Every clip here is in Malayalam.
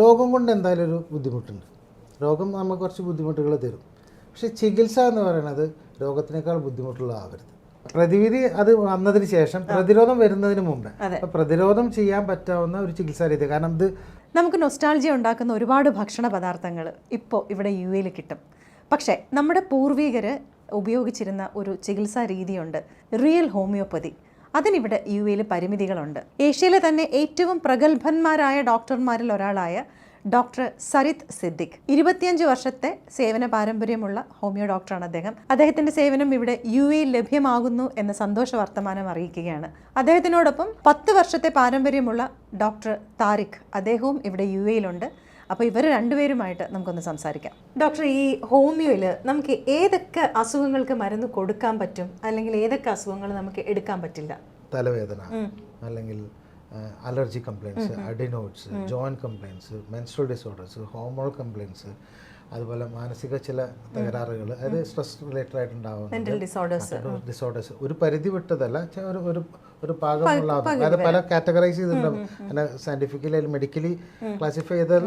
രോഗം കൊണ്ട് എന്തായാലും ഒരു ബുദ്ധിമുട്ടുണ്ട്. രോഗം നമുക്ക് കുറച്ച് ബുദ്ധിമുട്ടുകൾ തരും. പക്ഷേ ചികിത്സ എന്ന് പറയുന്നത് രോഗത്തിനേക്കാൾ ബുദ്ധിമുട്ടുള്ളതാവരുത്. പ്രതിവിധി അത് വന്നതിന് ശേഷം പ്രതിരോധം വരുന്നതിന് മുമ്പ് അപ്പോൾ പ്രതിരോധം ചെയ്യാൻ പറ്റാവുന്ന ഒരു ചികിത്സാ രീതി. കാരണം ഇത് നമുക്ക് നൊസ്റ്റാൾജിയ ഉണ്ടാക്കുന്ന ഒരുപാട് ഭക്ഷണ പദാർത്ഥങ്ങൾ ഇപ്പോൾ ഇവിടെ യു എയിൽ കിട്ടും. പക്ഷേ നമ്മുടെ പൂർവികർ ഉപയോഗിച്ചിരുന്ന ഒരു ചികിത്സാ രീതിയുണ്ട്. റിയൽ ഹോമിയോപ്പതി അതിനിവിടെ യു എയിൽ പരിമിതികളുണ്ട്. ഏഷ്യയിലെ തന്നെ ഏറ്റവും പ്രഗത്ഭന്മാരായ ഡോക്ടർമാരിൽ ഒരാളായ ഡോക്ടർ സരിത് സിദ്ദിഖ്. ഇരുപത്തിയഞ്ച് വർഷത്തെ സേവന പാരമ്പര്യമുള്ള ഹോമിയോ ഡോക്ടറാണ് അദ്ദേഹം. അദ്ദേഹത്തിന്റെ സേവനം ഇവിടെ യു എ ലഭ്യമാകുന്നു എന്ന സന്തോഷ വർത്തമാനം അറിയിക്കുകയാണ്. അദ്ദേഹത്തിനോടൊപ്പം പത്ത് വർഷത്തെ പാരമ്പര്യമുള്ള ഡോക്ടർ താരിഖ് അദ്ദേഹവും ഇവിടെ യു എയിലുണ്ട് അപ്പോൾ ഇവർ രണ്ടുപേരുമായിട്ട് നമുക്കൊന്ന് സംസാരിക്കാം. ഡോക്ടർ ഈ ഹോമിയോയിൽ നമുക്ക് ഏതൊക്കെ അസുഖങ്ങൾക്ക് മരുന്ന് കൊടുക്കാൻ പറ്റും? അല്ലെങ്കിൽ ഏതൊക്കെ അസുഖങ്ങൾ നമുക്ക് എടുക്കാൻ പറ്റില്ല? തലവേദന അല്ലെങ്കിൽ allergy complaints adenoids joint complaints menstrual disorders hormone complaints അതുപോലെ മാനസിക ചില തകരാറുകൾ അതായത് സ്ട്രെസ് റിലേറ്റഡ് ആയിട്ടുണ്ടാവുന്ന ഡിസോർഡേഴ്സ് ഒരു പരിധി വിട്ടതല്ല ഒരു ഒരു ഒരു പാകമുള്ള അതായത് പല കാറ്റഗറൈസ് ചെയ്തിട്ടുണ്ടാവും അങ്ങനെ സയന്റിഫിക്കലി അല്ലെങ്കിൽ മെഡിക്കലി ക്ലാസിഫൈ ചെയ്താൽ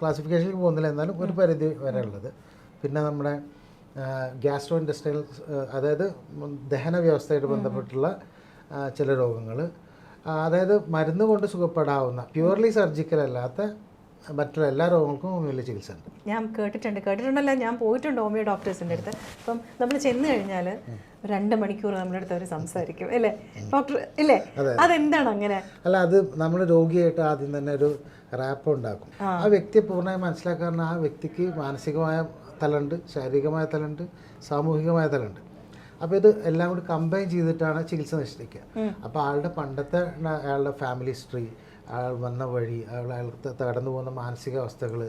ക്ലാസിഫിക്കേഷനിൽ പോകുന്നില്ല. എന്നാലും ഒരു പരിധി വരെ ഉള്ളത്. പിന്നെ നമ്മുടെ ഗ്യാസ്ട്രോ ഇൻഡസ്ട്രിയൽ അതായത് ദഹന വ്യവസ്ഥയായിട്ട് ബന്ധപ്പെട്ടുള്ള ചില രോഗങ്ങൾ അതായത് മരുന്ന് കൊണ്ട് സുഖപ്പെടാവുന്ന പ്യുവർലി സർജിക്കൽ അല്ലാത്ത മറ്റുള്ള എല്ലാ രോഗങ്ങൾക്കും ഹോമിയോയിൽ ചികിത്സ ഉണ്ട്. ഞാൻ കേട്ടിട്ടുണ്ട്. കേട്ടിട്ടുണ്ടല്ലോ ഞാൻ പോയിട്ടുണ്ട് ഹോമിയോ ഡോക്ടേഴ്സിന്റെ അടുത്ത്. അപ്പം നമ്മൾ ചെന്ന് കഴിഞ്ഞാൽ രണ്ട് മണിക്കൂർ നമ്മുടെ അടുത്ത് അവർ സംസാരിക്കും അല്ലേ? ഡോക്ടർ ഇല്ലേ? അതെന്താണ് അങ്ങനെ? അല്ല അത് നമ്മൾ രോഗിയായിട്ട് ആദ്യം തന്നെ ഒരു റാപ്പ് ഉണ്ടാക്കും. ആ. വ്യക്തിയെ പൂർണമായി മനസ്സിലാക്കാൻ ആ വ്യക്തിക്ക് മാനസികമായ തലമുണ്ട് ശാരീരികമായ തലമുണ്ട് സാമൂഹികമായ തലമുണ്ട്. അപ്പോൾ ഇത് എല്ലാം കൂടി കമ്പൈൻ ചെയ്തിട്ടാണ് ചികിത്സ നിശ്ചയിക്കുക അപ്പോൾ ആളുടെ പണ്ടത്തെ അയാളുടെ ഫാമിലി ഹിസ്റ്ററി അയാൾ വന്ന വഴി അയാൾ അയാൾക്ക് കടന്നു പോകുന്ന മാനസിക അവസ്ഥകൾ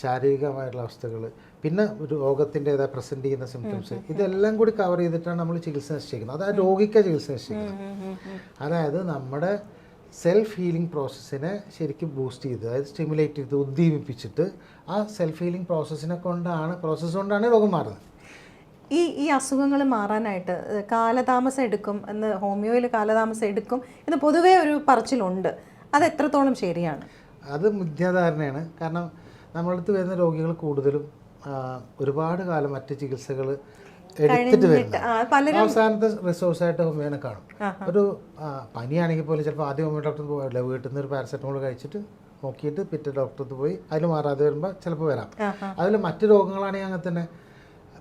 ശാരീരികമായിട്ടുള്ള അവസ്ഥകൾ പിന്നെ രോഗത്തിന്റെതായ പ്രസന്റ് ചെയ്യുന്ന സിംറ്റംസ് ഇതെല്ലാം കൂടി കവർ ചെയ്തിട്ടാണ് നമ്മൾ ചികിത്സ നിശ്ചയിക്കുന്നത് അത് ആ രോഗിക്ക് ചികിത്സ നിശ്ചയിക്കുന്നത് അതായത് നമ്മുടെ സെൽഫ് ഹീലിംഗ് പ്രോസസ്സിനെ ശരിക്കും ബൂസ്റ്റ് ചെയ്ത് അതായത് സ്റ്റിമുലേറ്റ് ചെയ്ത് ഉദ്ദീപിപ്പിച്ചിട്ട് ആ സെൽഫ് ഹീലിംഗ് പ്രോസസ്സിനെ കൊണ്ടാണ് പ്രോസസ്സ് കൊണ്ടാണ് രോഗം മാറുന്നത്. ഈ ഈ അസുഖങ്ങൾ മാറാനായിട്ട് കാലതാമസം എടുക്കും എന്ന് ഹോമിയോയിൽ കാലതാമസം എടുക്കും എന്ന് പൊതുവേ ഒരു പറച്ചിലുണ്ട്. അത് എത്രത്തോളം ശരിയാണ്? അത് മിഥ്യാധാരണയാണ്. കാരണം നമ്മളടുത്ത് വരുന്ന രോഗികൾ കൂടുതലും ഒരുപാട് കാലം മറ്റ് ചികിത്സകൾ എടുത്തിട്ട് വരുന്നത് അവസാനത്തെ റിസോഴ്സായിട്ട് ഹോമിയോനെ കാണും. ഒരു പനിയാണെങ്കിൽ പോലും ചിലപ്പോൾ ആദ്യം ഹോമിയോ ഡോക്ടർ പോകില്ല വീട്ടിൽ നിന്ന് ഒരു പാരസെറ്റമോൾ കഴിച്ചിട്ട് നോക്കിയിട്ട് പിറ്റേ ഡോക്ടർക്ക് പോയി അതിൽ മാറാതെ വരുമ്പോൾ ചിലപ്പോൾ വരാം. അതിൽ മറ്റ് രോഗങ്ങളാണെങ്കിൽ അങ്ങനെ തന്നെ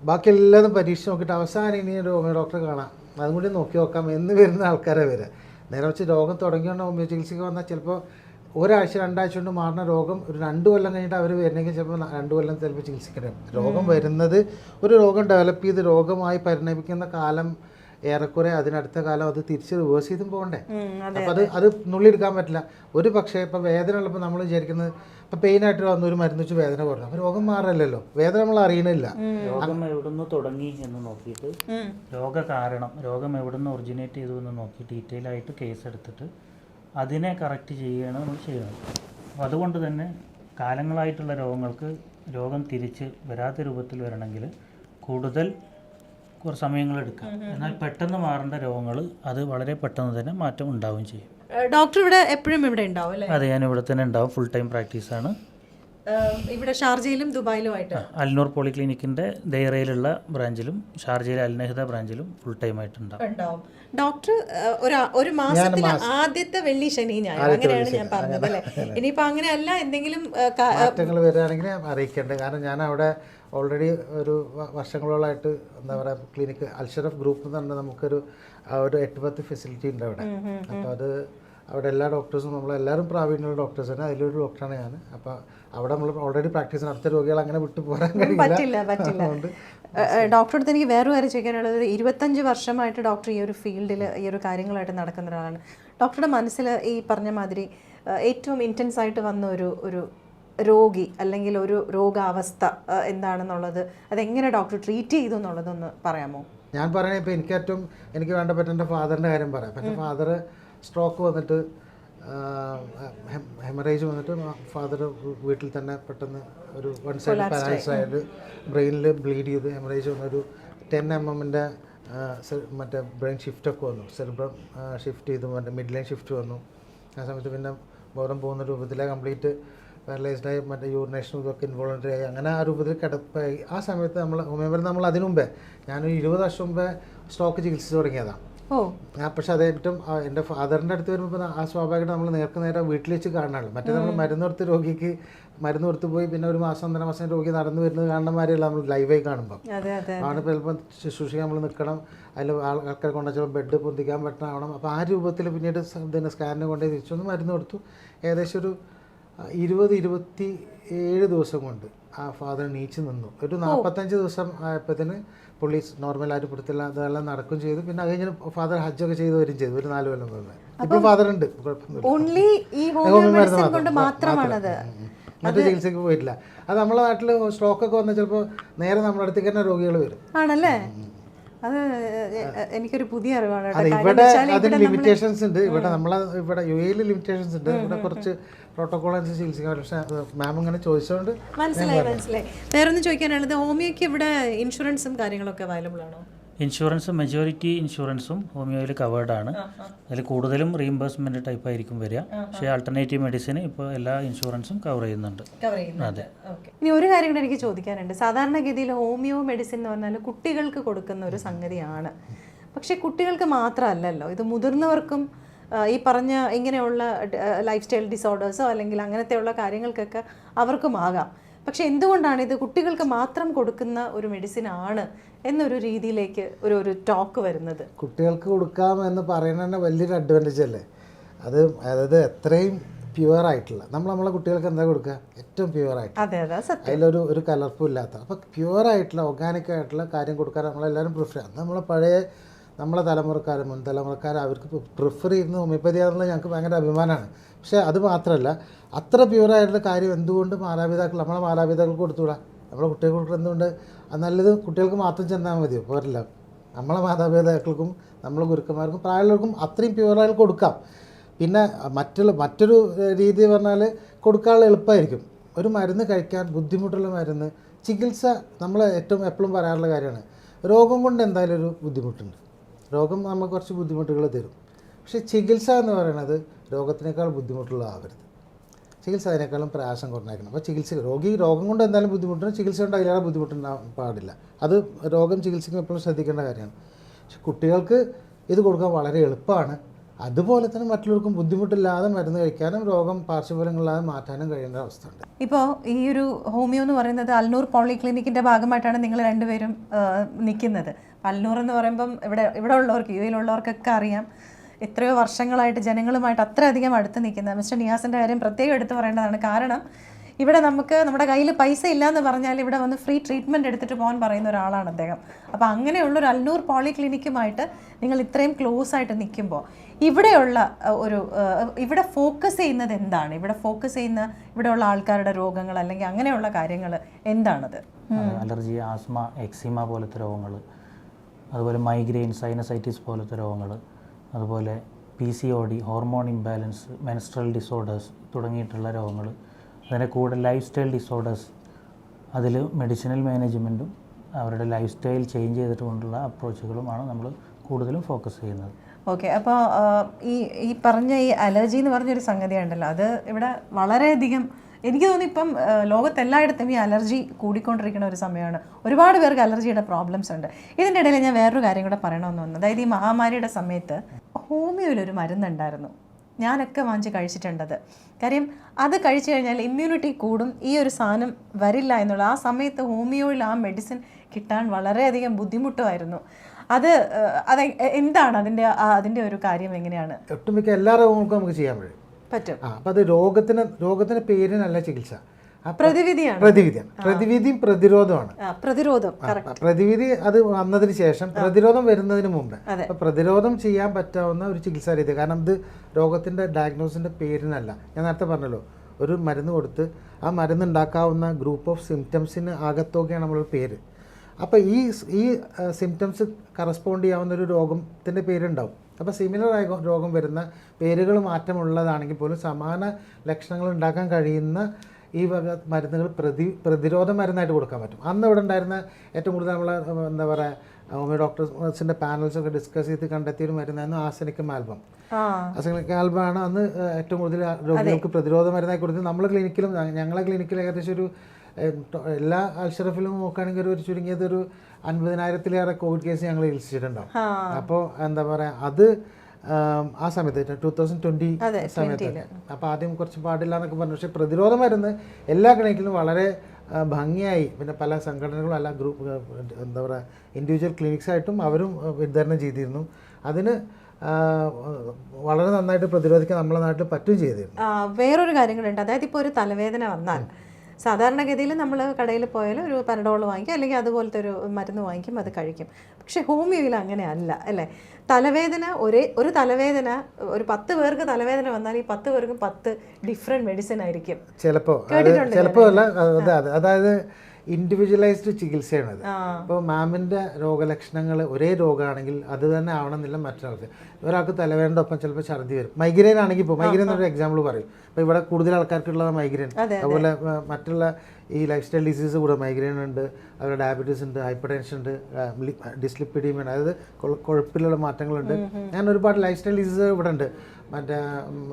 ബാക്കി എല്ലാതും പരീക്ഷിച്ച് നോക്കിയിട്ട് അവസാനം ഇനി ഒരു ഹോമിയോ ഡോക്ടറെ കാണാം. അതും കൂടി നോക്കി നോക്കാം എന്ന് വരുന്ന ആൾക്കാരെ വരെ. നേരെ വെച്ച് രോഗം തുടങ്ങിയോണ്ട് ഹോമിയോ ചികിത്സയ്ക്ക് വന്നാൽ ചിലപ്പോൾ ഒരാഴ്ച രണ്ടാഴ്ച കൊണ്ട് മാറുന്ന രോഗം ഒരു രണ്ട് കൊല്ലം കഴിഞ്ഞിട്ട് അവർ വരണമെങ്കിൽ ചിലപ്പോൾ രണ്ട് കൊല്ലം ചിലപ്പോൾ ചികിത്സിക്കണം രോഗം വരുന്നത് ഒരു രോഗം ഡെവലപ്പ് ചെയ്ത് രോഗമായി പരിണമിക്കുന്ന കാലം ഏറെക്കുറെ അതിനടുത്ത കാലം അത് തിരിച്ച് റിവേഴ്സ് ചെയ്തും പോകണ്ടേ? അപ്പം അപ്പോൾ അത് അത് നുള്ളിയെടുക്കാൻ പറ്റില്ല. ഒരു പക്ഷേ ഇപ്പം വേദന ഉള്ളപ്പോൾ നമ്മൾ വിചാരിക്കുന്നത് ഇപ്പം പെയിൻ ആയിട്ട് വന്ന ഒരു മരുന്ന് വെച്ച് വേദന കുറഞ്ഞു. അപ്പോൾ രോഗം മാറല്ലല്ലോ. വേദന നമ്മൾ അറിയണില്ല. രോഗം എവിടുന്ന് തുടങ്ങി എന്ന് നോക്കിയിട്ട് രോഗ കാരണം രോഗം എവിടുന്ന് ഒറിജിനേറ്റ് ചെയ്തു എന്ന് നോക്കി ഡീറ്റെയിൽ ആയിട്ട് കേസ് എടുത്തിട്ട് അതിനെ കറക്റ്റ് ചെയ്യുകയാണ് നമ്മൾ ചെയ്യണം അപ്പോൾ അതുകൊണ്ട് തന്നെ കാലങ്ങളായിട്ടുള്ള രോഗങ്ങൾക്ക് രോഗം തിരിച്ച് വരാത്ത രൂപത്തിൽ വരണമെങ്കിൽ കൂടുതൽ കുറച്ച് സമയങ്ങളെടുക്കാം എന്നാൽ പെട്ടെന്ന് മാറേണ്ട രോഗങ്ങൾ അത് വളരെ പെട്ടെന്ന് തന്നെ മാറ്റം ഉണ്ടാവുകയും ചെയ്യും. ഡോക്ടർ ഇവിടെ എപ്പോഴും ഇവിടെ ഉണ്ടാവും അല്ലേ? അതെ ഞാൻ ഇവിടെ തന്നെ ഉണ്ടാവും. ഫുൾ ടൈം പ്രാക്ടീസാണ് ഇവിടെ ഷാർജയിലും ദുബായിലുമായിട്ട് അൽനൂർ പോളിക്ലിനിക്കിന്റെ ദൈറയിലുള്ള ബ്രാഞ്ചിലും ഷാർജയിലെ അൽനഹിദ ബ്രാഞ്ചിലും ഫുൾ ടൈം ആയിട്ടുണ്ടാവും ഉണ്ടാവും. ഡോക്ടർ ഒരു ഒരു മാസത്തിൽ ആദ്യത്തെ വെള്ളി ശനി ഞാൻ അങ്ങനെയാണ് ഞാൻ പറഞ്ഞത് അല്ലേ? ഇനിയിപ്പോ അങ്ങനെ അല്ല എന്തെങ്കിലും വരികയാണെങ്കിൽ അറിയിക്കേണ്ടത്. കാരണം ഞാൻ അവിടെ ഓൾറെഡി ഒരു വർഷങ്ങളോളായിട്ട് എന്താ പറയുക ക്ലിനിക്ക് അൽഷറഫ് ഗ്രൂപ്പ് എന്ന് പറഞ്ഞാൽ നമുക്കൊരു ഒരു എട്ട് പത്ത് ഫെസിലിറ്റി ഉണ്ട് അവിടെ. അപ്പോൾ അത് അവിടെ എല്ലാ ഡോക്ടേഴ്സും നമ്മളെല്ലാവരും പ്രാവീണ്യമുള്ള ഡോക്ടേഴ്സ് തന്നെ. അതിലൊരു ഡോക്ടറാണ് ഞാൻ അപ്പോൾ അവിടെ നമ്മൾ ഓൾറെഡി പ്രാക്ടീസ് നടത്തിയ രോഗികൾ അങ്ങനെ വിട്ടു പോരാൻ പറ്റില്ല പറ്റില്ല. അടുത്ത് എനിക്ക് വേറെ കാര്യം ചോദിക്കാനുള്ളത്. ഇരുപത്തഞ്ച് വർഷമായിട്ട് ഡോക്ടർ ഈ ഒരു ഫീൽഡിൽ ഈ ഒരു കാര്യങ്ങളായിട്ട് നടക്കുന്ന ഒരാളാണ്. ഡോക്ടറുടെ മനസ്സിൽ ഈ പറഞ്ഞ മാതിരി ഏറ്റവും ഇന്റൻസ് ആയിട്ട് വന്ന ഒരു ഒരു രോഗി അല്ലെങ്കിൽ ഒരു രോഗാവസ്ഥ എന്താണെന്നുള്ളത് അതെങ്ങനെ ഡോക്ടർ ട്രീറ്റ് ചെയ്തു എന്നുള്ളതൊന്ന് പറയാമോ? ഞാൻ പറയണേ ഇപ്പോൾ എനിക്ക് ഏറ്റവും എനിക്ക് വേണ്ടപ്പെട്ട എന്റെ ഫാദറിന്റെ കാര്യം പറയാം. അപ്പം എന്റെ ഫാദർ സ്ട്രോക്ക് വന്നിട്ട് ഹെമറേജ് വന്നിട്ട് ഫാദർ വീട്ടിൽ തന്നെ പെട്ടെന്ന് ഒരു വൺ സൈഡ് പാരാലിസ് ആയത്. ബ്രെയിനിൽ ബ്ലീഡ് ചെയ്ത് ഹെമറേജ് വന്നൊരു ടെൻ എം എമ്മിന്റെ മറ്റേ ബ്രെയിൻ ഷിഫ്റ്റ് ഒക്കെ വന്നു. സെറിബ്രം ഷിഫ്റ്റ് ചെയ്തു മറ്റേ മിഡ് ലൈൻ ഷിഫ്റ്റ് വന്നു. ആ സമയത്ത് പിന്നെ ബോധം പോകുന്ന രൂപത്തിലെ കംപ്ലീറ്റ് പാരലൈസ്ഡ് ആയി മറ്റേ യൂറിനേഷനും ഇതൊക്കെ ഇൻവോളണ്ടറി ആയി. അങ്ങനെ ആ രൂപത്തിൽ കിടപ്പായി. ആ സമയത്ത് നമ്മൾ ഹോമിയോപതി നമ്മൾ അതിനുമുമ്പേ ഞാനൊരു ഇരുപത് വർഷം മുമ്പേ സ്ട്രോക്ക് ചികിത്സിച്ച് തുടങ്ങിയതാണ് പക്ഷെ അത് ഏറ്റവും എന്റെ ഫാദറിന്റെ അടുത്ത് വരുമ്പോൾ ആ സ്വാഭാവികമായിട്ട് നമ്മൾ നേർക്ക് നേരെ വീട്ടിൽ വെച്ച് കാണാനുള്ളൂ മറ്റേ നമ്മൾ മരുന്ന് കൊടുത്ത് രോഗിക്ക് മരുന്ന് കൊടുത്ത് പോയി പിന്നെ ഒരു മാസം ഒന്നര മാസം രോഗി നടന്നു വരുന്നത് കാണുന്ന മാതിരിയല്ല നമ്മൾ ലൈവായി കാണുമ്പോൾ ആണ് ചിലപ്പോൾ ശുശ്രൂഷിക്കാൻ നമ്മൾ നിൽക്കണം. അതിൽ ആൾക്കാരെ കൊണ്ട് ചിലപ്പോൾ ബെഡ് പൊന്തിക്കാൻ പറ്റണമാവണം. അപ്പോൾ ആ രൂപത്തിൽ പിന്നീട് ഇതിന് സ്കാനിന് കൊണ്ട് തിരിച്ചൊന്ന് മരുന്ന് കൊടുത്തു. ഏകദേശം ഒരു ഇരുപത് ഇരുപത്തി ഏഴ് ദിവസം കൊണ്ട് ആ ഫാദർ നീച്ച് നിന്നു. ഒരു നാൽപ്പത്തഞ്ച് ദിവസം ആയപ്പോഴത്തേന് പുള്ളി നോർമലായിട്ട് പിടുത്തില്ല അതെല്ലാം നടക്കും ചെയ്തു. പിന്നെ അത് കഴിഞ്ഞ് ഫാദർ ഹജ്ജൊക്കെ ചെയ്തു വരും ചെയ്തു. ഒരു നാല് കൊല്ലം മുമ്പ്. ഇപ്പോൾ ഫാദർ ഉണ്ട്. ഓൺലി ഈ ഹോമിയോ മെഡിസിൻ കൊണ്ട് മാത്രമാണത്. മറ്റു ചികിത്സയ്ക്ക് പോയിട്ടില്ല. അത് നമ്മളെ നാട്ടിൽ സ്ട്രോക്ക് ഒക്കെ വന്നാൽ ചിലപ്പോൾ നേരെ നമ്മുടെ അടുത്തേക്ക് തന്നെ രോഗികൾ വരും. ആണല്ലേ? അത് എനിക്കൊരു പുതിയ അറിവാണ് ഇവിടെ അതിന് ലിമിറ്റേഷൻസ് ഉണ്ട്. ഇവിടെ നമ്മളെ ഇവിടെ യു എയിൽ ലിമിറ്റേഷൻസ് ഉണ്ട് ഇവിടെ കുറച്ച് പ്രോട്ടോകോൾ അനുസരിച്ച് ചികിത്സിക്കാൻ പക്ഷേ മാം ഇങ്ങനെ ചോദിച്ചതുകൊണ്ട് മനസ്സിലായി മനസ്സിലായി. ഒന്ന് ചോദിക്കാനുള്ളത് ഹോമിയോക്ക് ഇവിടെ ഇൻഷുറൻസും കാര്യങ്ങളൊക്കെ അവൈലബിൾ ആണോ? ഇൻഷുറൻസ് മെജോറിറ്റി ഇൻഷുറൻസും ഹോമിയോയിൽ കവേർഡ് ആണ്. അതിൽ കൂടുതലും റീഇംബേഴ്സ്മെന്റ് ടൈപ്പ് ആയിരിക്കും വരിക. പക്ഷേ ആൾട്ടർനേറ്റീവ് മെഡിസിൻ ഇപ്പോൾ എല്ലാ ഇൻഷുറൻസും കവർ ചെയ്യുന്നുണ്ട്. അതെ ചെയ്യുന്നുണ്ട്. ഓക്കെ ഇനി ഒരു കാര്യം കൂടെ എനിക്ക് ചോദിക്കാനുണ്ട്. സാധാരണഗതിയിൽ ഹോമിയോ മെഡിസിൻ എന്ന് പറഞ്ഞാൽ കുട്ടികൾക്ക് കൊടുക്കുന്ന ഒരു സംഗതിയാണ്. പക്ഷേ കുട്ടികൾക്ക് മാത്രമല്ലല്ലോ. ഇത് മുതിർന്നവർക്കും ഈ പറഞ്ഞ ഇങ്ങനെയുള്ള ലൈഫ് സ്റ്റൈൽ ഡിസോർഡേഴ്സോ അല്ലെങ്കിൽ അങ്ങനത്തെയുള്ള കാര്യങ്ങൾക്കൊക്കെ അവർക്കും ആകാം. പക്ഷെ എന്തുകൊണ്ടാണ് ഇത് കുട്ടികൾക്ക് മാത്രം കൊടുക്കുന്ന ഒരു മെഡിസിൻ ആണ് എന്നൊരു രീതിയിലേക്ക് ഒരു ഒരു ടോക്ക് വരുന്നത്? കുട്ടികൾക്ക് കൊടുക്കാം എന്ന് പറയുന്നത് തന്നെ വലിയൊരു അഡ്വാന്റേജ് അല്ലേ? അത് അതായത് എത്രയും പ്യുവർ ആയിട്ടുള്ള നമ്മൾ നമ്മളെ കുട്ടികൾക്ക് എന്താ കൊടുക്കുക? ഏറ്റവും പ്യുവർ ആയിട്ട് അതിലൊരു ഒരു കലർപ്പും ഇല്ലാത്ത. അപ്പോൾ പ്യുവർ ആയിട്ടുള്ള ഓർഗാനിക് ആയിട്ടുള്ള കാര്യം കൊടുക്കാൻ നമ്മളെല്ലാവരും പ്രിഫർ ചെയ്യാം. നമ്മളെ പഴയ നമ്മളെ തലമുറക്കാർ മുൻ തലമുറക്കാർ അവർക്ക് പ്രിഫർ ചെയ്യുന്ന ഹോമിയോപ്പതി ആണെന്നുള്ളത് ഞങ്ങൾക്ക് ഭയങ്കര അഭിമാനമാണ്. പക്ഷേ അത് മാത്രമല്ല അത്ര പ്യൂറായിട്ടുള്ള കാര്യം എന്തുകൊണ്ട് മാതാപിതാക്കൾ നമ്മളെ മാതാപിതാക്കൾക്ക് കൊടുത്തുകൂടാ? നമ്മളെ കുട്ടികൾക്ക് കൊടുക്കുന്നത് എന്തുകൊണ്ട്? അത് നല്ലത് കുട്ടികൾക്ക് മാത്രം ചെന്നാൽ മതിയോ പോരല്ല. നമ്മളെ മാതാപിതാക്കൾക്കും നമ്മളെ ഗുരുക്കന്മാർക്കും പ്രായമുള്ളവർക്കും അത്രയും പ്യൂറായി കൊടുക്കാം. പിന്നെ മറ്റുള്ള മറ്റൊരു രീതി പറഞ്ഞാൽ കൊടുക്കാനുള്ള എളുപ്പമായിരിക്കും. ഒരു മരുന്ന് കഴിക്കാൻ ബുദ്ധിമുട്ടുള്ള മരുന്ന് ചികിത്സ നമ്മൾ ഏറ്റവും എപ്പോഴും പറയാറുള്ള കാര്യമാണ്. രോഗം കൊണ്ട് എന്തായാലും ഒരു ബുദ്ധിമുട്ടുണ്ട്. രോഗം നമുക്ക് കുറച്ച് ബുദ്ധിമുട്ടുകൾ തരും. പക്ഷേ ചികിത്സ എന്ന് പറയുന്നത് രോഗത്തിനേക്കാൾ ബുദ്ധിമുട്ടുള്ളതാവരുത് ചികിത്സ അതിനേക്കാളും പ്രയാസം കുറഞ്ഞേക്കണം. അപ്പോൾ ചികിത്സ രോഗി രോഗം കൊണ്ട് എന്തായാലും ബുദ്ധിമുട്ടുണ്ട് ചികിത്സ കൊണ്ട് അതിലേറെ ബുദ്ധിമുട്ടുണ്ടാകാൻ പാടില്ല. അത് രോഗം ചികിത്സിക്കുമ്പോൾ എപ്പോഴും ശ്രദ്ധിക്കേണ്ട കാര്യമാണ്. പക്ഷെ കുട്ടികൾക്ക് ഇത് കൊടുക്കാൻ വളരെ എളുപ്പമാണ്. അതുപോലെ തന്നെ മറ്റുള്ളവർക്കും ബുദ്ധിമുട്ടില്ലാതെ മരുന്ന് കഴിക്കാനും രോഗം പാർശ്വഫലങ്ങളില്ലാതെ മാറ്റാനും കഴിയേണ്ട അവസ്ഥയുണ്ട്. ഇപ്പോൾ ഈ ഒരു ഹോമിയോ എന്ന് പറയുന്നത് അൽനൂർ പോളിക്ലിനിക്കിന്റെ ഭാഗമായിട്ടാണ് നിങ്ങൾ രണ്ടുപേരും നിൽക്കുന്നത്. അൽനൂർ എന്ന് പറയുമ്പം ഇവിടെ ഇവിടെ ഉള്ളവർക്ക് യു അറിയാം. എത്രയോ വർഷങ്ങളായിട്ട് ജനങ്ങളുമായിട്ട് അത്രയധികം അടുത്ത് നിൽക്കുന്ന മിസ്റ്റർ നിയാസിന്റെ കാര്യം പ്രത്യേകം എടുത്തു പറയേണ്ടതാണ്. കാരണം ഇവിടെ നമുക്ക് നമ്മുടെ കയ്യിൽ പൈസ ഇല്ല എന്ന് പറഞ്ഞാൽ ഇവിടെ വന്ന് ഫ്രീ ട്രീറ്റ്മെന്റ് എടുത്തിട്ട് പോകാൻ പറയുന്ന ഒരാളാണ് അദ്ദേഹം. അപ്പോൾ അങ്ങനെയുള്ളൊരു അൽനൂർ പോളിക്ലിനിക്കുമായിട്ട് നിങ്ങൾ ഇത്രയും ക്ലോസ് ആയിട്ട് നിൽക്കുമ്പോൾ ഇവിടെയുള്ള ഒരു ഇവിടെ ഫോക്കസ് ചെയ്യുന്നത് എന്താണ്? ഇവിടെ ഫോക്കസ് ചെയ്യുന്ന ഇവിടെയുള്ള ആൾക്കാരുടെ രോഗങ്ങൾ അല്ലെങ്കിൽ അങ്ങനെയുള്ള കാര്യങ്ങൾ എന്താണത്? അലർജി ആസ്മ എക്സിമ പോലത്തെ രോഗങ്ങൾ അതുപോലെ മൈഗ്രെയിൻ സൈനസൈറ്റിസ് പോലത്തെ രോഗങ്ങൾ അതുപോലെ P C O D hormone imbalance menstrual disorders തുടങ്ങിയിട്ടുള്ള രോഗങ്ങൾ അതിന്റെ കൂടെ ലൈഫ് സ്റ്റൈൽ ഡിസോർഡേഴ്സ് അതിൽ മെഡിസിനൽ മാനേജ്മെന്റും അവരുടെ ലൈഫ് സ്റ്റൈൽ ചേഞ്ച് ചെയ്തിട്ടുകൊണ്ടുള്ള അപ്രോച്ചുകളുമാണ് നമ്മൾ കൂടുതലും ഫോക്കസ് ചെയ്യുന്നത്. ഓക്കെ അപ്പോൾ ഈ ഈ പറഞ്ഞ ഈ അലർജി എന്ന് പറഞ്ഞൊരു സംഗതി ഉണ്ടല്ലോ. അത് ഇവിടെ വളരെയധികം എനിക്ക് തോന്നുന്നു ഇപ്പം ലോകത്തെല്ലായിടത്തും ഈ അലർജി കൂടിക്കൊണ്ടിരിക്കുന്ന ഒരു സമയമാണ്. ഒരുപാട് പേർക്ക് അലർജിയുടെ പ്രോബ്ലംസ് ഉണ്ട്. ഇതിന്റെ ഇടയിൽ ഞാൻ വേറൊരു കാര്യം കൂടെ പറയണമെന്ന് തോന്നുന്നു. അതായത് ഈ മഹാമാരിയുടെ സമയത്ത് ഹോമിയോയിലൊരു മരുന്നുണ്ടായിരുന്നു. ഞാനൊക്കെ വാങ്ങിച്ച് കഴിച്ചിട്ടുണ്ടത്. കാര്യം അത് കഴിച്ചു കഴിഞ്ഞാൽ ഇമ്മ്യൂണിറ്റി കൂടും ഈ ഒരു സാധനം വരില്ല എന്നുള്ള ആ സമയത്ത് ഹോമിയോയിൽ ആ മെഡിസിൻ കിട്ടാൻ വളരെയധികം ബുദ്ധിമുട്ടുമായിരുന്നു. അത് അത് എന്താണ് അതിന്റെ അതിന്റെ ഒരു കാര്യം എങ്ങനെയാണ്? ഒട്ടുമിക്ക എല്ലാ രോഗങ്ങൾക്കും നമുക്ക് ചെയ്യാൻ പറ്റും. പറ്റും. അപ്പം അത് രോഗത്തിന് രോഗത്തിന് പേരിനല്ല ചികിത്സ. പ്രതിവിധിയാണ്. പ്രതിവിധിയാണ്. പ്രതിവിധിയും പ്രതിരോധമാണ് പ്രതിരോധം പ്രതിവിധി അത് വന്നതിന് ശേഷം പ്രതിരോധം വരുന്നതിന് മുമ്പ്. പ്രതിരോധം ചെയ്യാൻ പറ്റാവുന്ന ഒരു ചികിത്സാ രീതി കാരണം ഇത് രോഗത്തിന്റെ ഡയഗ്നോസിന്റെ പേരിനല്ല. ഞാൻ നേരത്തെ പറഞ്ഞല്ലോ ഒരു മരുന്ന് കൊടുത്ത് ആ മരുന്ന് ഉണ്ടാക്കാവുന്ന ഗ്രൂപ്പ് ഓഫ് സിംറ്റംസിന് ആകത്തോക്കെയാണ് നമ്മളൊരു പേര്. അപ്പോൾ ഈ ഈ സിംറ്റംസ് കറസ്പോണ്ട് ചെയ്യാവുന്ന ഒരു രോഗത്തിന്റെ പേരുണ്ടാവും. അപ്പോൾ സിമിലർ ആയ രോഗം വരുന്ന പേരുകൾ മാറ്റമുള്ളതാണെങ്കിൽ പോലും സമാന ലക്ഷണങ്ങൾ ഉണ്ടാക്കാൻ കഴിയുന്ന ഈ വക മരുന്നുകൾ പ്രതി പ്രതിരോധ മരുന്നായിട്ട് കൊടുക്കാൻ പറ്റും. അന്ന് ഇവിടെ ഉണ്ടായിരുന്ന ഏറ്റവും കൂടുതൽ നമ്മൾ എന്താ പറയുക ഹോമിയോ ഡോക്ടേഴ്സിന്റെ പാനൽസൊക്കെ ഡിസ്കസ് ചെയ്ത് കണ്ടെത്തിയ ഒരു മരുന്നായിരുന്നു ആസനിക്കും ആൽബം ആസനിക്കും ആൽബമാണ് അന്ന് ഏറ്റവും കൂടുതൽ രോഗികൾക്ക് പ്രതിരോധ മരുന്നായി കൊടുത്തത്. നമ്മളെ ക്ലിനിക്കിലും ഞങ്ങളെ ക്ലിനിക്കിൽ ഏകദേശം ഒരു എല്ലാ അൽഷറഫിലും നോക്കുകയാണെങ്കിൽ ഒരു ചുരുങ്ങിയത് ഒരു അൻപതിനായിരത്തിലേറെ കോവിഡ് കേസ് ഞങ്ങൾ ചികിത്സിച്ചിട്ടുണ്ടാവും. അപ്പോൾ എന്താ പറയുക അത് ആം, സമയത്ത് ടൂ തൗസൻഡ് ട്വന്റി സമയത്ത്. അപ്പോൾ ആദ്യം കുറച്ച് പാടില്ല എന്നൊക്കെ പറഞ്ഞു. പക്ഷേ പ്രതിരോധ മരുന്ന് എല്ലാ ക്ലിനിക്കിലും വളരെ ഭംഗിയായി. പിന്നെ പല സംഘടനകളും അല്ല ഗ്രൂപ്പ് എന്താ പറയുക ഇൻഡിവിജ്വൽ ക്ലിനിക്സ് ആയിട്ടും അവരും വിതരണം ചെയ്തിരുന്നു. അതിന് വളരെ നന്നായിട്ട് പ്രതിരോധിക്കാൻ നമ്മളെ നാട്ടിൽ പറ്റുകയും ചെയ്തിരുന്നു. വേറൊരു കാര്യം കൂടെ അതായത് ഇപ്പോൾ ഒരു തലവേദന വന്നാൽ സാധാരണഗതിയിൽ നമ്മൾ കടയിൽ പോയാൽ ഒരു പനഡോൾ വാങ്ങിക്കും അല്ലെങ്കിൽ അതുപോലത്തെ ഒരു മരുന്ന് വാങ്ങിക്കും അത് കഴിക്കും. പക്ഷേ ഹോമിയോയിൽ അങ്ങനെ അല്ല അല്ലേ? തലവേദന ഒരേ ഒരു തലവേദന ഒരു പത്ത് പേർക്ക് തലവേദന വന്നാൽ ഈ പത്ത് പേർക്കും പത്ത് ഡിഫറെന്റ് മെഡിസിൻ ആയിരിക്കും. ചിലപ്പോൾ ചിലപ്പോൾ അതായത് ഇൻഡിവിജ്വലൈസ്ഡ് ചികിത്സയാണ് അത് ഇപ്പോൾ മാമിന്റെ രോഗലക്ഷണങ്ങൾ ഒരേ രോഗമാണെങ്കിൽ അത് തന്നെ ആവണമെന്നില്ല മറ്റൊരാൾക്ക്. ഒരാൾക്ക് തലവേദനയുടെ ഒപ്പം ചിലപ്പോൾ ഛർദി വരും. മൈഗ്രെയിൻ ആണെങ്കിൽ ഇപ്പോൾ മൈഗ്രെയിൻ എന്നൊരു എക്സാമ്പിൾ പറയും. അപ്പോൾ ഇവിടെ കൂടുതൽ ആൾക്കാർക്കുള്ളത് മൈഗ്രെയിൻ അതുപോലെ മറ്റുള്ള ഈ ലൈഫ് സ്റ്റൈൽ ഡിസീസ് കൂടെ മൈഗ്രെയിൻ ഉണ്ട്. അതുപോലെ ഡയബറ്റീസ് ഉണ്ട് ഹൈപ്പർ ടെൻഷൻ ഉണ്ട് ഡിസ്ലിപ്പിഡീമിയ ഉണ്ട്. അതായത് കൊഴ- കൊഴുപ്പിലുള്ള മാറ്റങ്ങളുണ്ട്. ഞാൻ ഒരുപാട് ലൈഫ് സ്റ്റൈൽ ഡിസീസ് ഇവിടെ ഉണ്ട്. മറ്റേ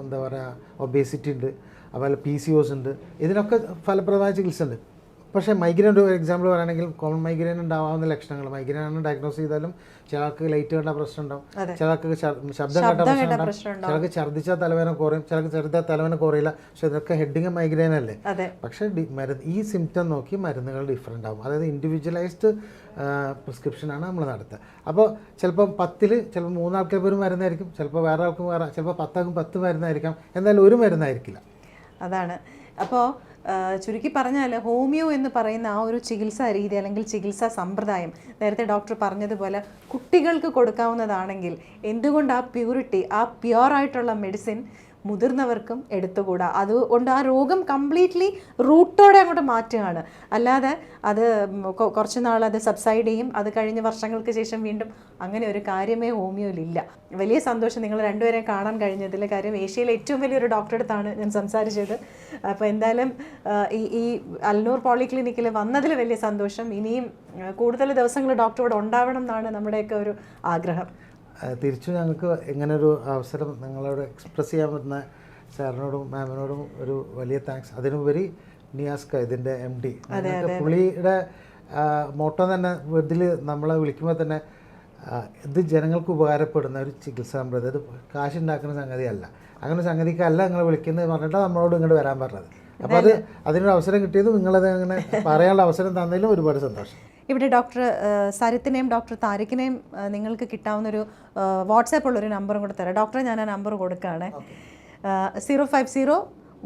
എന്താ പറയുക ഒബേസിറ്റി ഉണ്ട്. അതുപോലെ പി സി ഒസ് ഉണ്ട്. ഇതിനൊക്കെ ഫലപ്രദമായ ചികിത്സ ഉണ്ട്. പക്ഷേ മൈഗ്രെയിൻ ഒരു എക്സാമ്പിൾ പറയുകയാണെങ്കിൽ കോമൺ മൈഗ്രെയിൻ ഉണ്ടാവാവുന്ന ലക്ഷണങ്ങൾ. മൈഗ്രെയിൻ ആണ് ഡയഗ്നോസ് ചെയ്താലും ചിലർക്ക് ലൈറ്റ് കണ്ട പ്രശ്നം ഉണ്ടാവും. ചിലർക്ക് ശബ്ദം കണ്ട പ്രശ്നം ഉണ്ടാവും. ചിലർക്ക് ഛർദ്ദിച്ചാൽ തലവേദന കുറയും. ചിലർക്ക് ചെറുതാൽ തലവേദന കുറയില്ല. പക്ഷെ ഇതൊക്കെ ഹെഡിങ് മൈഗ്രെയിൻ അല്ലേ? പക്ഷേ മരുന്ന് ഈ സിംറ്റം നോക്കി മരുന്നുകൾ ഡിഫറെന്റ് ആവും. അതായത് ഇൻഡിവിജ്വലൈസ്ഡ് പ്രിസ്ക്രിപ്ഷനാണ് നമ്മൾ നടത്തുക. അപ്പോൾ ചിലപ്പോൾ പത്തിൽ ചിലപ്പോൾ മൂന്നാൾക്കാർ ഒരു മരുന്നായിരിക്കും. ചിലപ്പോൾ വേറെ ആൾക്കും വേറെ ചിലപ്പോൾ പത്താൾക്കും പത്ത് മരുന്നായിരിക്കാം. എന്തായാലും ഒരു മരുന്നായിരിക്കില്ല. അതാണ്. അപ്പോൾ ചുരുക്കി പറഞ്ഞാൽ ഹോമിയോ എന്ന് പറയുന്ന ആ ഒരു ചികിത്സാ രീതി അല്ലെങ്കിൽ ചികിത്സാ സമ്പ്രദായം നേരത്തെ ഡോക്ടർ പറഞ്ഞതുപോലെ കുട്ടികൾക്ക് കൊടുക്കാവുന്നതാണെങ്കിൽ എന്തുകൊണ്ട് ആ പ്യൂരിറ്റി ആ പ്യുവർ ആയിട്ടുള്ള മെഡിസിൻ മുതിർന്നവർക്കും എടുത്തുകൂടാ. അതുകൊണ്ട് ആ രോഗം കംപ്ലീറ്റ്ലി റൂട്ടോടെ അങ്ങോട്ട് മാറ്റുകയാണ്. അല്ലാതെ അത് കുറച്ച് നാൾ അത് സബ്സൈഡ് ചെയ്യും അത് കഴിഞ്ഞ് വർഷങ്ങൾക്ക് ശേഷം വീണ്ടും അങ്ങനെ ഒരു കാര്യമേ ഹോമിയോയിലില്ല. വലിയ സന്തോഷം നിങ്ങൾ രണ്ടുപേരെയും കാണാൻ കഴിഞ്ഞതിൽ. കാര്യം ഏഷ്യയിലെ ഏറ്റവും വലിയൊരു ഡോക്ടറെ അടുത്താണ് ഞാൻ സംസാരിച്ചത്. അപ്പോൾ എന്തായാലും ഈ ഈ അൽനൂർ പോളിക്ലിനിക്കിൽ വന്നതിൽ വലിയ സന്തോഷം. ഇനിയും കൂടുതൽ ദിവസങ്ങൾ ഡോക്ടറോട് ഉണ്ടാവണം എന്നാണ് നമ്മുടെയൊക്കെ ഒരു ആഗ്രഹം. തിരിച്ചു ഞങ്ങൾക്ക് ഇങ്ങനെ ഒരു അവസരം നിങ്ങളോട് എക്സ്പ്രസ് ചെയ്യാൻ പറ്റുന്ന സാറിനോടും മാമിനോടും ഒരു വലിയ താങ്ക്സ് അതിനുപരി നിയാസ്ക ഇതിന്റെ എം ഡി പുള്ളിയുടെ മോട്ടോ തന്നെ ഇതിൽ നമ്മളെ വിളിക്കുമ്പോൾ തന്നെ ഇത് ജനങ്ങൾക്ക് ഉപകാരപ്പെടുന്ന ഒരു ചികിത്സാ സമ്പ്രദായം ഇത് കാശുണ്ടാക്കുന്ന സംഗതിയല്ല. അങ്ങനെ സംഗതിക്കല്ല നിങ്ങൾ വിളിക്കുന്നത് പറഞ്ഞിട്ട് നമ്മളോട് ഇങ്ങോട്ട് വരാൻ പറഞ്ഞത്. അപ്പോൾ അത് അതിനൊരു അവസരം കിട്ടിയത് നിങ്ങളത് അങ്ങനെ പറയാനുള്ള അവസരം തന്നതിലും ഒരുപാട് സന്തോഷം. ഇവിടെ ഡോക്ടർ സരിത്തിനെയും ഡോക്ടർ താരിഖിനെയും നിങ്ങൾക്ക് നിങ്ങൾക്ക് കിട്ടാവുന്നൊരു വാട്സാപ്പ് ഉള്ളൊരു നമ്പറും കൂടെ തരാം. ഡോക്ടറെ ഞാൻ ആ നമ്പർ കൊടുക്കുകയാണ്. Zero five zero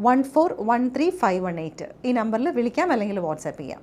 one four one three five one eight. ഈ നമ്പറിൽ വിളിക്കാം അല്ലെങ്കിൽ വാട്സാപ്പ് ചെയ്യാം.